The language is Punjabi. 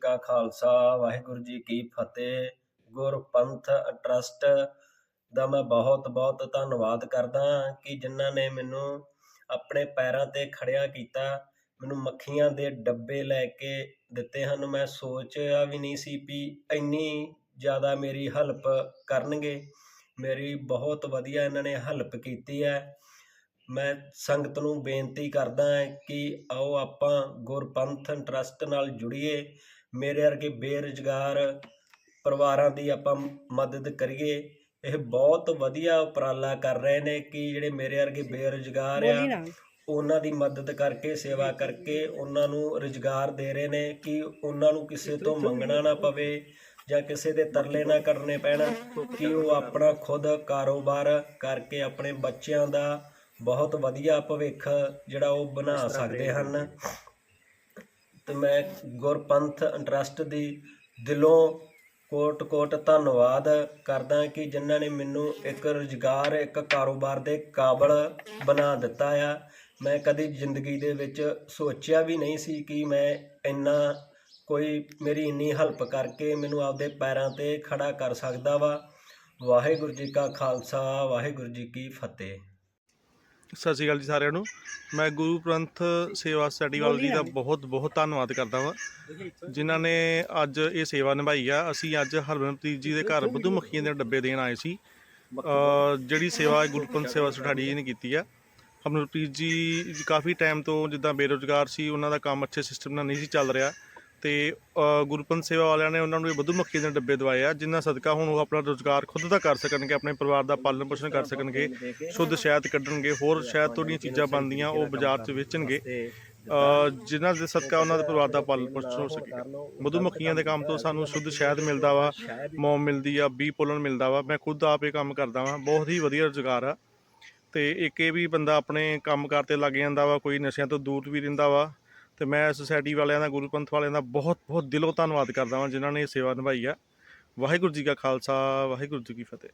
ਕਾ ਖਾਲਸਾ, ਵਾਹਿਗੁਰੂ ਜੀ ਕੀ ਫਤਿਹ। ਗੁਰਪੰਥ ਟਰਸਟ ਦਾ ਮੈਂ ਬਹੁਤ ਬਹੁਤ ਧੰਨਵਾਦ ਕਰਦਾ ਹਾਂ ਕਿ ਜਿਨ੍ਹਾਂ ਨੇ ਮੈਨੂੰ ਆਪਣੇ ਪੈਰਾਂ ਤੇ ਖੜਿਆ ਕੀਤਾ। ਮੈਨੂੰ ਮੱਖੀਆਂ ਦੇ ਡੱਬੇ ਲੈ ਕੇ ਦਿੱਤੇ ਹਨ। ਮੈਂ ਸੋਚਿਆ ਵੀ ਨਹੀਂ ਸੀ ਵੀ ਇੰਨੀ ਜ਼ਿਆਦਾ ਮੇਰੀ ਹੈਲਪ ਕਰਨਗੇ। ਮੇਰੀ ਬਹੁਤ ਵਧੀਆ ਇਹਨਾਂ ਨੇ ਹੈਲਪ ਕੀਤੀ ਹੈ। ਮੈਂ ਸੰਗਤ ਨੂੰ ਬੇਨਤੀ ਕਰਦਾ ਹਾਂ ਕਿ ਆਓ ਆਪਾਂ ਗੁਰਪੰਥ ਟਰਸਟ ਨਾਲ ਜੁੜੀਏ। ਮੇਰੇ ਵਰਗੇ ਬੇਰੁਜ਼ਗਾਰ ਪਰਿਵਾਰਾਂ ਦੀ ਆਪਾਂ ਮਦਦ ਕਰੀਏ। ਇਹ ਬਹੁਤ ਵਧੀਆ ਉਪਰਾਲਾ ਕਰ ਰਹੇ ਨੇ ਕਿ ਜਿਹੜੇ ਮੇਰੇ ਵਰਗੇ ਬੇਰੁਜ਼ਗਾਰ ਆ ਉਹਨਾਂ ਦੀ ਮਦਦ ਕਰਕੇ ਸੇਵਾ ਕਰਕੇ ਉਹਨਾਂ ਨੂੰ ਰੁਜ਼ਗਾਰ ਦੇ ਰਹੇ ਨੇ ਕਿ ਉਹਨਾਂ ਨੂੰ ਕਿਸੇ ਤੋਂ ਮੰਗਣਾ ਨਾ ਪਵੇ ਜਾਂ ਕਿਸੇ ਦੇ ਤਰਲੇ ਨਾ ਕਰਨੇ ਪੈਣ ਕਿ ਉਹ ਆਪਣਾ ਖੁਦ ਕਾਰੋਬਾਰ ਕਰਕੇ ਆਪਣੇ ਬੱਚਿਆਂ ਦਾ ਬਹੁਤ ਵਧੀਆ ਭਵਿੱਖ ਜਿਹੜਾ ਉਹ ਬਣਾ ਸਕਦੇ ਹਨ। ਤੇ ਮੈਂ ਗੁਰਪੰਥ ਟਰਸਟ ਦੀ ਦਿਲੋਂ ਕੋਟ ਕੋਟ ਧੰਨਵਾਦ ਕਰਦਾ ਕਿ ਜਿਨ੍ਹਾਂ ਨੇ ਮੈਨੂੰ ਇੱਕ ਰੁਜ਼ਗਾਰ ਇੱਕ ਕਾਰੋਬਾਰ ਦੇ ਕਾਬਲ ਬਣਾ ਦਿੱਤਾ ਆ। ਮੈਂ ਕਦੀ ਜ਼ਿੰਦਗੀ ਦੇ ਵਿੱਚ ਸੋਚਿਆ ਵੀ ਨਹੀਂ ਸੀ ਕਿ ਮੈਂ ਇੰਨਾ ਕੋਈ ਮੇਰੀ ਇੰਨੀ ਹੈਲਪ ਕਰਕੇ ਮੈਨੂੰ ਆਪਦੇ ਪੈਰਾਂ ਤੇ ਖੜਾ ਕਰ ਸਕਦਾ ਵਾ। ਵਾਹਿਗੁਰੂ ਜੀ ਕਾ ਖਾਲਸਾ ਵਾਹਿਗੁਰੂ ਜੀ ਕੀ ਫਤਿਹ। ਸਤਿ ਸ਼੍ਰੀ ਅਕਾਲ ਜੀ ਸਾਰਿਆਂ ਨੂੰ। ਮੈਂ ਗੁਰੂ ਗ੍ਰੰਥ ਸੇਵਾ ਸਟੱਡੀ ਵਾਲ ਜੀ ਦਾ ਬਹੁਤ ਬਹੁਤ ਧੰਨਵਾਦ ਕਰਦਾ ਹਾਂ ਜਿਨ੍ਹਾਂ ਨੇ ਅੱਜ ਇਹ ਸੇਵਾ ਨਿਭਾਈ ਆ। ਅਸੀਂ ਅੱਜ ਹਰਮਨਪ੍ਰੀਤ ਜੀ ਦੇ ਘਰ ਬੁੱਧੂ ਮੱਖੀਆਂ ਦੇ ਡੱਬੇ ਦੇਣ ਆਏ ਸੀ। ਜਿਹੜੀ ਸੇਵਾ ਗੁਰਪੰਥ ਸੇਵਾ ਸੁਠਾੜੀ ਜੀ ਨੇ ਕੀਤੀ ਆ। ਹਰਮਨਪ੍ਰੀਤ ਜੀ ਕਾਫੀ ਟਾਈਮ ਤੋਂ ਜਿੱਦਾਂ ਬੇਰੁਜ਼ਗਾਰ ਸੀ ਉਹਨਾਂ ਦਾ ਕੰਮ ਅੱਛੇ ਸਿਸਟਮ ਨਾਲ ਨਹੀਂ ਸੀ ਚੱਲ ਰਿਹਾ। ਤੇ ਅ, ਗੁਰਪੰਥ ਸੇਵਾ ਵਾਲਿਆਂ ਨੇ ਉਹਨਾਂ ਨੂੰ ਇਹ ਬੁੱਧੂ ਦੇ ਡੱਬੇ ਦਵਾਏ ਆ ਜਿਨ੍ਹਾਂ ਸਦਕਾ ਹੁਣ ਉਹ ਆਪਣਾ ਰੋਜ਼ਗਾਰ ਖੁਦ ਦਾ ਕਰ ਸਕਣਗੇ ਆਪਣੇ ਪਰਿਵਾਰ ਦਾ ਪਾਲਣ ਪੋਸ਼ਣ ਕਰ ਸਕਣਗੇ ਸ਼ੁੱਧ ਸ਼ਹਿਦ ਕੱਢਣਗੇ ਹੋਰ ਸ਼ਹਿਦ ਤੋਂ ਜਿਹੜੀਆਂ ਚੀਜ਼ਾਂ ਬਣਦੀਆਂ ਉਹ ਬਾਜ਼ਾਰ 'ਚ ਵੇਚਣਗੇ ਅ, ਜਿਨ੍ਹਾਂ ਦੇ ਸਦਕਾ ਉਹਨਾਂ ਦੇ ਪਰਿਵਾਰ ਦਾ ਪਾਲਣ ਪੋਸ਼ਣ ਹੋ ਸਕੇ ਮਧੂਮੱਖੀਆਂ ਦੇ ਕੰਮ ਤੋਂ ਸਾਨੂੰ ਸ਼ੁੱਧ ਸ਼ਹਿਦ ਮਿਲਦਾ ਵਾ ਮੋਮ ਮਿਲਦੀ ਆ ਬੀ ਪੋਲਨ ਮਿਲਦਾ ਵਾ ਮੈਂ ਖੁਦ ਆਪ ਇਹ ਕੰਮ ਕਰਦਾ ਵਾਂ ਬਹੁਤ ਹੀ ਵਧੀਆ ਰੁਜ਼ਗਾਰ ਆ। ਤੇ ਇੱਕ ਇਹ ਵੀ ਬੰਦਾ ਆਪਣੇ ਕੰਮਕਾਰ ਤੇ ਲੱਗ ਜਾਂਦਾ ਵਾ ਕੋਈ ਨਸ਼ਿਆਂ ਤੋਂ ਦੂਰ ਵੀ ਰਹਿੰਦਾ ਵਾ ਤੇ ਮੈਂ ਸੁਸਾਇਟੀ ਵਾਲਿਆਂ ਦਾ ਗੁਰੂਪੰਥ ਵਾਲਿਆਂ ਦਾ ਬਹੁਤ ਬਹੁਤ ਦਿਲੋਂ ਧੰਨਵਾਦ ਕਰਦਾ ਵਾਂ, ਜਿਨ੍ਹਾਂ ਨੇ ਇਹ ਸੇਵਾ ਨਿਭਾਈ ਆ। ਵਾਹਿਗੁਰੂ ਜੀ ਕਾ ਖਾਲਸਾ, ਵਾਹਿਗੁਰੂ ਜੀ ਕੀ ਫਤਿਹ।